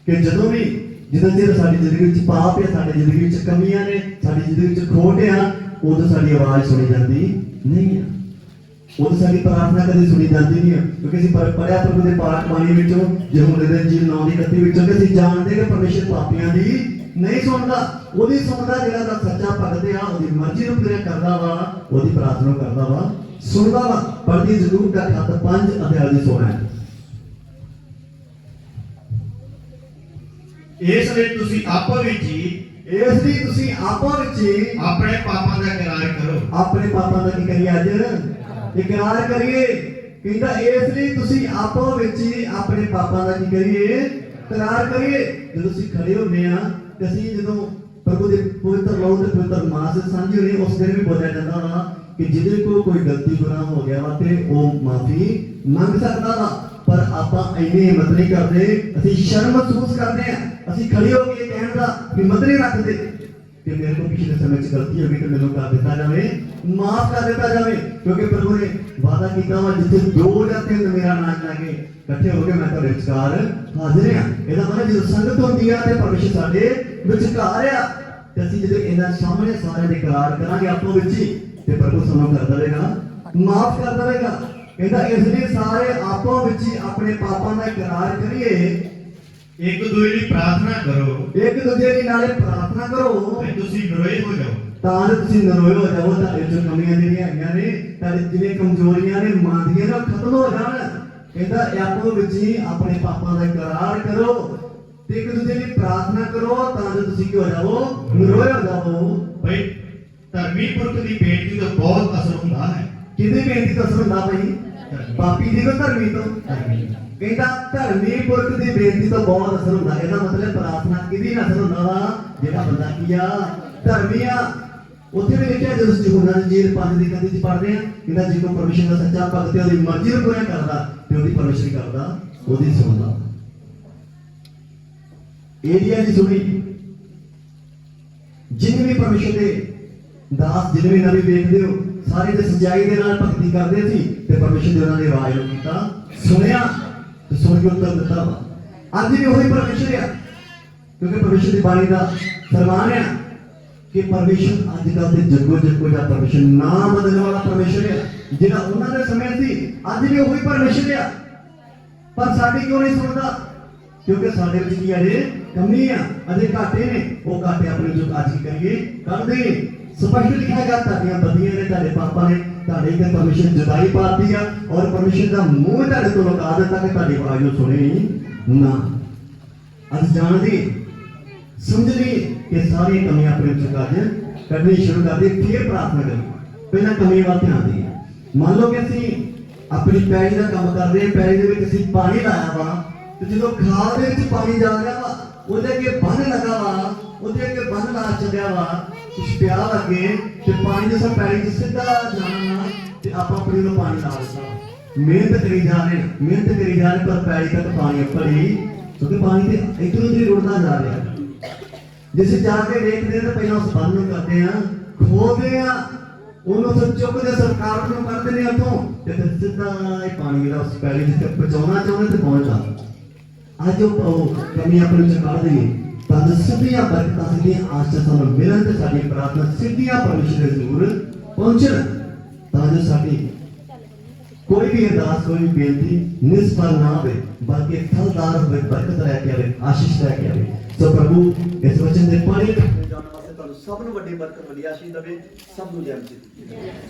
ਕਿ ਜਦੋਂ ਵੀ ਜਦੋਂ ਚਿਰ ਸਾਡੀ ਜ਼ਿੰਦਗੀ ਵਿੱਚ ਪਾਪ ਹੈ ਸਾਡੀ ਜ਼ਿੰਦਗੀ ਵਿੱਚ ਕਮੀਆਂ ਨੇ, ਸਾਡੀ ਜ਼ਿੰਦਗੀ ਵਿੱਚ ਖੋਟ ਆ, ਉਦੋਂ ਸਾਡੀ ਆਵਾਜ਼ ਸੁਣੀ ਜਾਂਦੀ ਨਹੀਂ ਆ। ਉਦੋਂ ਸਾਡੀ ਪ੍ਰਾਰਥਨਾ ਕਦੇ ਸੁਣੀ ਜਾਂਦੀ ਨਹੀਂ ਕਿਉਂਕਿ ਅਸੀਂ ਪਰ- ਪੜ੍ਹਿਆ ਪ੍ਰਭੂ ਦੇ ਪਾਕ ਬਾਣੀ ਵਿੱਚੋਂ ਯਹੂਦੇ ਦੇ ਜੀਵ 9 ਦੀ 31 ਵਿੱਚੋਂ ਕਿ ਅਸੀਂ ਜਾਣਦੇ ਕਿ ਪਰਮੇਸ਼ਰ ਪਾਪੀਆਂ ਦੀ ਨਹੀਂ ਸੁਣਦਾ ਉਹਦੀ ਸੁਣਦਾ ਜਿਹੜਾ ਦਾ ਸੱਚਾ ਭਗਤ ਆ ਉਹਦੀ ਮਰਜ਼ੀ ਨੂੰ ਪੂਰਾ ਕਰਦਾ ਵਾ ਉਹਦੀ ਪ੍ਰਾਰਥਨਾ ਕਰਦਾ ਵਾ ਸੁਣਦਾ ਵਾ ਪੜ੍ਹਦੀ ਜ਼ਰੂਰ ਦਾ ਖੱਤ 5 ਅਧਿਆਇ ਦੀ 16 ਹੈ। ਇਸ ਲਈ ਤੁਸੀਂ ਆਪੋ ਵਿੱਚ ਹੀ ਇਸ ਲਈ ਤੁਸੀਂ ਆਪੋ ਵਿੱਚ ਹੀ ਆਪਣੇ ਪਾਪਾਂ ਦਾ ਇਕਰਾਰ ਕਰੋ। ਆਪਣੇ ਪਾਪਾਂ ਦਾ ਕੀ ਕਰੀਏ ਅੱਜ? ਇਕਰਾਰ ਕਰੀਏ। ਕਹਿੰਦਾ, ਇਸ ਲਈ ਤੁਸੀਂ ਆਪੋ ਵਿੱਚ ਹੀ ਆਪਣੇ ਪਾਪਾਂ ਦਾ ਕੀ ਕਰੀਏ? ਇਕਰਾਰ ਕਰੀਏ। ਜਦੋਂ ਅਸੀਂ ਖੜੇ ਹੁੰਦੇ ਆ ਤੇ ਅਸੀਂ ਜਦੋਂ ਪ੍ਰਭੂ ਦੇ ਪਵਿੱਤਰ ਲਹੂ ਤੇ ਪਵਿੱਤਰ ਮਾਸ ਦੇ ਸਾਂਝੇ ਹੋਏ ਉਸ ਦਿਨ ਵੀ ਬੋਲਿਆ ਜਾਂਦਾ ਵਾ ਕਿ ਜਿਹਦੇ ਕੋਲ ਕੋਈ ਗਲਤੀ ਗੁਨਾਹ ਹੋ ਗਿਆ ਵਾ ਤੇ ਉਹ ਮਾਫੀ ਮੰਗ ਸਕਦਾ ਵਾ। ਪਰ ਆਪਾਂ ਇੰਨੀ ਹਿੰਮਤ ਨਹੀਂ ਕਰਦੇ। ਅਸੀਂ ਸ਼ਰਮ ਮਹਿਸੂਸ ਕਰਦੇ ਆ ਅਸੀਂ ਖੜੇ ਹੋ ਕੇ ਕਹਿਣ ਦਾ ਹਿੰਮਤ ਨਹੀਂ ਰੱਖਦੇ। ਕਿ ਮੇਰੇ ਕੋਲ ਪਿਛਲੇ ਸਮੇਂ 'ਚ ਗਲਤੀ ਹੋ ਗਈ ਤੇ ਮੈਨੂੰ ਕਰ ਦਿੱਤਾ ਜਾਵੇ, ਮਾਫ ਕਰ ਦਿੱਤਾ ਜਾਵੇ, ਕਿਉਂਕਿ ਪ੍ਰਭੂ ਨੇ ਵਾਅਦਾ ਕੀਤਾ ਵਾ, ਜਿੱਥੇ ਦੋ ਜਾਂ ਤਿੰਨ ਮੇਰਾ ਨਾਮ ਲੈ ਕੇ ਇਕੱਠੇ ਹੋ ਕੇ ਮੈਂ ਤੁਹਾਡੇ ਵਿਚਕਾਰ ਹਾਜ਼ਰ ਹਾਂ। ਇਹਦਾ ਮਤਲਬ ਜਦੋਂ ਸੰਗਤ ਹੁੰਦੀ ਆ ਤੇ ਪਰਮੇਸ਼ਰ ਸਾਡੇ ਵਿਚਕਾਰ ਆ, ਤੇ ਅਸੀਂ ਜਦੋਂ ਇਹਨਾਂ ਸਾਹਮਣੇ ਸਾਰਿਆਂ ਦੇ ਇਕਰਾਰ ਕਰਾਂਗੇ ਆਪੋ ਵਿੱਚ ਹੀ, ਤੇ ਪ੍ਰਭੂ ਸਾਨੂੰ ਕਰ ਦੇਵੇਗਾ, ਮਾਫ ਕਰ ਦੇਵੇਗਾ। ਕਹਿੰਦਾ ਇਸ ਲਈ ਸਾਰੇ ਆਪੋ ਵਿੱਚ ਹੀ ਆਪਣੇ ਪਾਪਾਂ ਦਾ ਇਕਰਾਰ ਕਰੀਏ ਇੱਕ ਦੂਜੇ ਦੀ ਪ੍ਰਾਰਥਨਾ ਕਰੋ। ਇੱਕ ਦੂਜੇ ਦੀ ਨਾਲੇ ਪ੍ਰਾਰਥਨਾ ਕਰੋ। ਤੇ ਤੁਸੀਂ ਨਰੋਏ ਹੋ ਜਾਓ। ਤਾਂ ਜੋ ਤੁਸੀਂ ਨਰੋਏ ਹੋ ਜਾਓ ਤੁਹਾਡੇ ਜੋ ਕਮੀਆਂ ਜਿਹੜੀਆਂ ਹੈਗੀਆਂ ਨੇ ਤੁਹਾਡੇ ਜਿਹੜੇ ਕਮਜ਼ੋਰੀਆਂ ਨੇ ਮੰਦੀਆਂ ਨੇ ਉਹ ਖਤਮ ਹੋ ਜਾਣ। ਕਹਿੰਦਾ ਆਪੋ ਵਿੱਚ ਹੀ ਆਪਣੇ ਪਾਪਾਂ ਦਾ ਇਕਰਾਰ ਕਰੋ ਤੇ ਇੱਕ ਦੂਜੇ ਦੀ ਪ੍ਰਾਰਥਨਾ ਕਰੋ ਤਾਂ ਜੋ ਤੁਸੀਂ ਕੀ ਹੋ ਜਾਵੋ? ਨਰੋਏ ਹੋ ਜਾਵੋ। ਭਈ ਧਰਮੀ ਪੁਰਖ ਦੀ ਬੇਨਤੀ ਤੋਂ ਬਹੁਤ ਅਸਰ ਹੁੰਦਾ ਹੈ। ਕਿਹਦੀ ਬੇਨਤੀ ਤੋਂ ਅਸਰ ਹੁੰਦਾ ਭਾਈ? ਪਾਪੀ ਦੀ ਕੋ ਧਰਮੀ ਤੋਂ? ਕਹਿੰਦਾ ਧਰਮੀ ਪੁਰਖ ਦੀ ਬੇਨਤੀ ਤੋਂ ਬਹੁਤ ਅਸਰ ਹੁੰਦਾ ਇਹਦਾ ਮਤਲਬ ਪ੍ਰਾਰਥਨਾ ਕਿਹਦੀ ਨਾਲ ਅਸਰ ਹੁੰਦਾ ਵਾ, ਜਿਹੜਾ ਬੰਦਾ ਕੀ ਆ ਉੱਥੇ ਵੀ ਲਿਖਿਆ ਜਦੋਂ ਯਹੂਨਾ ਦੀ ਜੀਲ ਪੰਜ ਦੀ ਕਦੀ ਚ ਪੜ੍ਹਦੇ ਆ, ਕਹਿੰਦਾ ਜੇ ਪਰਮੇਸ਼ਰ ਦਾ ਸੱਚਾ ਭਗਤ ਹੈ, ਉਹਦੀ ਮਰਜ਼ੀ ਨੂੰ ਪੂਰਾ ਕਰਦਾ ਤੇ ਉਹਦੀ ਪਰਮੇਸ਼ਰ ਕਰਦਾ, ਉਹਦੀ ਸੁਣਦਾ। ਏਰੀਆ ਦੀ ਸੁਣੀ, ਜਿੰਨੇ ਵੀ ਪਰਮੇਸ਼ਰ ਦੇ ਦਾਸ ਜਿੰਨੇ ਵੀ ਨਵੀਂ ਵੇਖਦੇ ਹੋ, ਸਾਰੇ ਦੇ ਸਜਾਈ ਦੇ ਨਾਲ ਭਗਤੀ ਕਰਦੇ ਸੀ ਤੇ ਪਰਮੇਸ਼ਰ ਨੇ ਉਹਨਾਂ ਦੀ ਆਵਾਜ਼ ਨੂੰ ਕੀਤਾ, ਸੁਣਿਆ। ਤੇ ਸੁਣ ਕੇ ਉੱਤਰ ਦਿੱਤਾ ਵਾ ਅੱਜ ਵੀ ਉਹੀ ਪਰਮੇਸ਼ਰ ਆ ਕਿਉਂਕਿ ਪਰਮੇਸ਼ਰ ਦੀ ਬਾਣੀ ਦਾ ਫਰਮਾਨ ਆ ਕਿ ਪਰਮੇਸ਼ਰ ਅੱਜ ਕੱਲ੍ਹ ਦੇ ਜੱਗੋ ਜੱਗੋ ਦਾ ਪਰਮੇਸ਼ਰ ਨਾ ਬਦਲਣ ਵਾਲਾ ਪਰਮੇਸ਼ਰ ਆ ਜਿਹੜਾ ਉਹਨਾਂ ਦੇ ਸਮੇਂ ਸੀ ਅੱਜ ਵੀ ਉਹੀ ਪਰਮੇਸ਼ਰ ਆ ਪਰ ਸਾਡੀ ਕਿਉਂ ਨਹੀਂ ਸੁਣਦਾ ਕਿਉਂਕਿ ਸਾਡੇ ਵਿੱਚ ਕੀ ਅਜੇ ਕਮੀ ਆ ਅਜੇ ਘਾਟੇ ਨੇ ਉਹ ਘਾਟੇ ਆਪਣੇ ਜੋ ਅੱਜ ਕੀ ਕਰੀਏ ਕਰਦੇ ਨੇ ਸਪਸ਼ਟ ਲਿਖਿਆ ਗਿਆ ਤੁਹਾਡੀਆਂ ਬਦੀਆਂ ਨੇ ਤੁਹਾਡੇ ਪਾਪਾ ਨੇ ਤੁਹਾਡੇ ਤੇ ਪਰਮੇਸ਼ਰ ਜੁਦਾਈ ਪਾਤੀ ਆ ਔਰ ਪਰਮੇਸ਼ਰ ਦਾ ਮੂੰਹ ਤੁਹਾਡੇ ਤੋਂ ਲਗਾ ਦਿੱਤਾ ਕਿ ਤੁਹਾਡੀ ਆਵਾਜ਼ ਨੂੰ ਸੁਣੇ ਨਾ। ਅੱਜ ਜਾਣਦੇ, ਸਮਝਦੇ ਕਿ ਸਾਰੀਆਂ ਕਮੀਆਂ ਆਪਣੇ ਵਿੱਚ ਕੱਢ ਕੱਢਣੀ ਸ਼ੁਰੂ ਕਰਦੇ, ਫਿਰ ਪ੍ਰਾਰਥਨਾ ਕਰੀ ਪਹਿਲਾਂ ਕਮੀਆਂ ਵੱਲ ਧਿਆਨ ਦੇਈਏ। ਮੰਨ ਲਓ ਕਿ ਅਸੀਂ ਆਪਣੀ ਪੈਰੀ ਦਾ ਕੰਮ ਕਰ ਰਹੇ ਪੈਰੀ ਦੇ ਵਿੱਚ ਅਸੀਂ ਪਾਣੀ ਲਾਇਆ ਵਾ ਤੇ ਜਦੋਂ ਖਾਦ ਦੇ ਵਿੱਚ ਪਾਣੀ ਜਾ ਰਿਹਾ ਵਾ, ਉਹਦੇ ਅੱਗੇ ਬੰਨ ਲੱਗਾ ਵਾ ਉਹਦੇ ਅੱਗੇ ਬੰਨ ਲਾ ਚੱਲਿਆ ਵਾ ਕੁਛ ਪਿਆ ਲੱਗੇ ਤੇ ਪਾਣੀ ਜਿਹਾ ਪੈੜੀ 'ਚ ਸਿੱਧਾ ਜਾਣਾ ਤੇ ਆਪਾਂ ਆਪਣੀ ਨੂੰ ਪਾਣੀ ਲਾ ਦਿੱਤਾ ਮਿਹਨਤ ਕਰੀ ਜਾ ਰਹੇ ਹਾਂ, ਮਿਹਨਤ ਕਰੀ ਜਾ ਰਹੇ ਪਰ ਪੈੜੀ ਤੱਕ ਪਾਣੀ ਉੱਪਰ ਹੀ ਕਿਉਂਕਿ ਪਾਣੀ ਤੇ ਇਧਰ ਉਧਰ ਰੁੜਦਾ ਜਾ ਰਿਹਾ। ਜਿਸ ਜਾ ਕੇ ਵੇਖਦੇ ਤਾਂ ਪਹਿਲਾਂ ਉਸ ਬੰਨ ਨੂੰ ਕਰਦੇ ਆ ਖੋਦੇ ਆ ਉਹਨੂੰ ਤੋਂ ਚੁੱਕਦੇ ਸਰਕਾਰ ਨੂੰ ਕਰਦੇ ਨੇ ਉੱਥੋਂ ਤੇ ਸਿੱਧਾ ਇਹ ਪਾਣੀ ਜਿਹੜਾ ਉਸ ਪੈੜੀ ਜਿੱਥੇ ਪਹੁੰਚਾਉਣਾ ਚਾਹੁੰਦੇ ਤੇ ਪਹੁੰਚਦਾ ਅੱਜ ਉਹ ਉਹ ਕਮੀ ਆਪਣੇ ਚ ਕੱਢ ਦਈਏ। ਤਾਂ ਸਿੱਧੀਆਂ ਬਰਕਤਾਂ ਸਿੱਧੀਆਂ ਆਸ਼ਾ ਸਾਨੂੰ ਮਿਲਣ ਤੇ ਸਾਡੀ ਪ੍ਰਾਰਥਨਾ ਸਿੱਧੀਆਂ ਪਰਮੇਸ਼ਰ ਦੇ ਜ਼ਰੂਰ ਪਹੁੰਚਣ। ਤਾਂ ਜੋ ਸਾਡੀ ਕੋਈ ਵੀ ਅਰਦਾਸ, ਕੋਈ ਵੀ ਬੇਨਤੀ ਨਿਸਫਲ ਨਾ ਹੋਵੇ, ਬਲਕਿ ਫਲਦਾਰ ਹੋਵੇ, ਬਰਕਤ ਲੈ ਕੇ ਆਵੇ, ਆਸ਼ੀਸ਼ ਲੈ ਕੇ ਆਵੇ। ਸੋ ਪ੍ਰਭੂ, ਇਸ ਵਚਨ ਦੇ ਪਾਣੀ ਤੁਹਾਨੂੰ ਸਭ ਨੂੰ ਵੱਡੀ ਬਰਕਤ, ਵੱਡੀ ਆਸ਼ੀਸ਼ ਦੇਵੇ। ਸਭ ਨੂੰ ਜੈ ਮਸੀਹ।